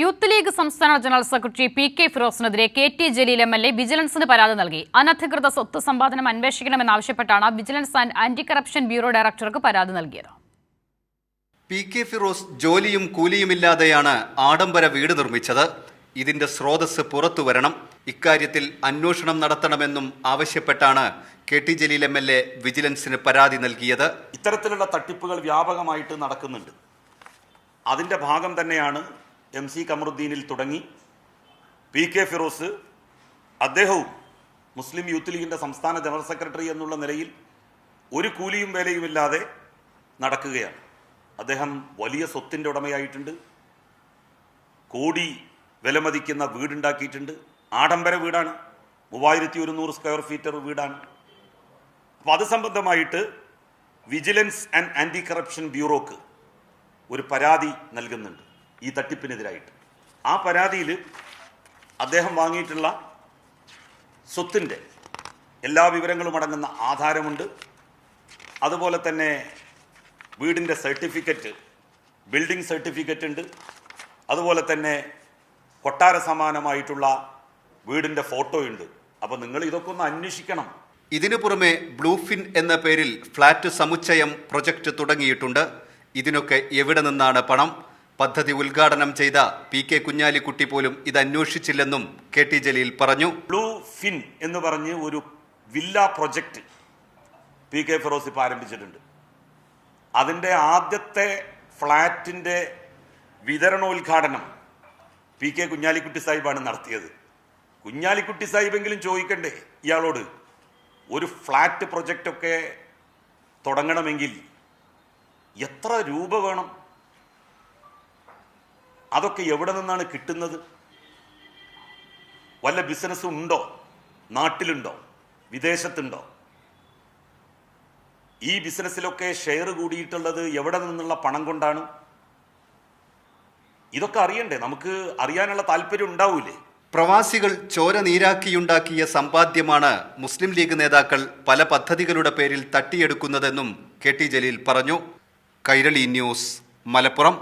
Youth league സംസ്ഥാന general secretary P K ഫിറോസിനെതിരെ K T Jaleel M L A വിജിലൻസിന് പരാതി നൽകി. അനധികൃത സ്വത്ത് സമ്പാദനം അന്വേഷിക്കണമെന്നാവശ്യപ്പെട്ടാണ് vigilance and anti corruption bureau ഡയറക്ടർക്ക് പരാതി നൽകിയത്. പി കെ ഫിറോസ് ജോലിയും കൂലിയുമില്ലാതെയാണ് ആഡംബര വീട് നിർമ്മിച്ചത്. ഇതിന്റെ സ്രോതസ് പുറത്തു വരണം ഇക്കാര്യത്തിൽ അന്വേഷണം നടത്തണമെന്നും ആവശ്യപ്പെട്ടാണ് K T Jaleel M L A വിജിലൻസിന് പരാതി നൽകിയത്. ഇത്തരത്തിലുള്ള തട്ടിപ്പുകൾ വ്യാപകമായിട്ട് നടക്കുന്നുണ്ട്. അതിന്റെ ഭാഗം തന്നെയാണ് എം സി കമറുദ്ദീനിൽ തുടങ്ങി പി കെ ഫിറോസ് അദ്ദേഹവും മുസ്ലിം യൂത്ത് ലീഗിന്റെ സംസ്ഥാന ജനറൽ സെക്രട്ടറി എന്നുള്ള നിലയിൽ ഒരു കൂലിയും വേലയുമില്ലാതെ നടക്കുകയാണ്. അദ്ദേഹം വലിയ സ്വത്തിന്റെ ഉടമയായിട്ടുണ്ട്. കോടി വിലമതിക്കുന്ന വീടുണ്ടാക്കിയിട്ടുണ്ട്. ആഡംബര വീടാണ്. മൂവായിരത്തി ഒരുന്നൂറ് സ്ക്വയർ ഫീറ്റർ വീടാണ്. അപ്പോൾ അത് സംബന്ധമായിട്ട് വിജിലൻസ് ആൻഡ് ആന്റി കറപ്ഷൻ ബ്യൂറോക്ക് ഒരു പരാതി നൽകുന്നുണ്ട്. ഈ തട്ടിപ്പിനെതിരായിട്ട്. ആ പരാതിയിൽ അദ്ദേഹം വാങ്ങിയിട്ടുള്ള സ്വത്തിന്റെ എല്ലാ വിവരങ്ങളും അടങ്ങുന്ന ആധാരമുണ്ട്. അതുപോലെ തന്നെ വീടിന്റെ സർട്ടിഫിക്കറ്റ് ബിൽഡിംഗ് സർട്ടിഫിക്കറ്റ് ഉണ്ട്. അതുപോലെ തന്നെ കൊട്ടാര സമാനമായിട്ടുള്ള വീടിന്റെ ഫോട്ടോയുണ്ട് അപ്പോൾ നിങ്ങൾ ഇതൊക്കെ ഒന്ന് അന്വേഷിക്കണം. ഇതിനു പുറമെ ബ്ലൂഫിൻ എന്ന പേരിൽ ഫ്ളാറ്റ് സമുച്ചയം പ്രൊജക്റ്റ് തുടങ്ങിയിട്ടുണ്ട്. ഇതിനൊക്കെ എവിടെ നിന്നാണ് പണം? പദ്ധതി ഉദ്ഘാടനം ചെയ്ത പി കെ കുഞ്ഞാലിക്കുട്ടി പോലും ഇത് അന്വേഷിച്ചില്ലെന്നും കെ ടി ജലീൽ പറഞ്ഞു. ബ്ലൂ ഫിൻ എന്ന് പറഞ്ഞ് ഒരു villa project P K Firoz ഇപ്പോൾ ആരംഭിച്ചിട്ടുണ്ട്. അതിന്റെ ആദ്യത്തെ ഫ്ലാറ്റിന്റെ വിതരണോദ്ഘാടനം പി കെ കുഞ്ഞാലിക്കുട്ടി സാഹിബാണ് നടത്തിയത്. കുഞ്ഞാലിക്കുട്ടി സാഹിബെങ്കിലും ചോദിക്കണ്ടേ ഇയാളോട് ഒരു ഫ്ലാറ്റ് പ്രൊജക്റ്റൊക്കെ തുടങ്ങണമെങ്കിൽ എത്ര രൂപ വേണം? അതൊക്കെ എവിടെ നിന്നാണ് കിട്ടുന്നത്? വല്ല ബിസിനസ്സും ഉണ്ടോ? നാട്ടിലുണ്ടോ? വിദേശത്തുണ്ടോ? ഈ ബിസിനസ്സിലൊക്കെ ഷെയർ കൂടിയിട്ടുള്ളത് എവിടെ നിന്നുള്ള പണം കൊണ്ടാണ്? ഇതൊക്കെ അറിയണ്ടേ? നമുക്ക് അറിയാനുള്ള താല്പര്യം ഉണ്ടാവൂലേ? പ്രവാസികൾ ചോര നീരാക്കിയുണ്ടാക്കിയ സമ്പാദ്യമാണ് മുസ്ലിം ലീഗ് നേതാക്കൾ പല പദ്ധതികളുടെ പേരിൽ തട്ടിയെടുക്കുന്നതെന്നും കെ ടി ജലീൽ പറഞ്ഞു. കൈരളി ന്യൂസ് മലപ്പുറം.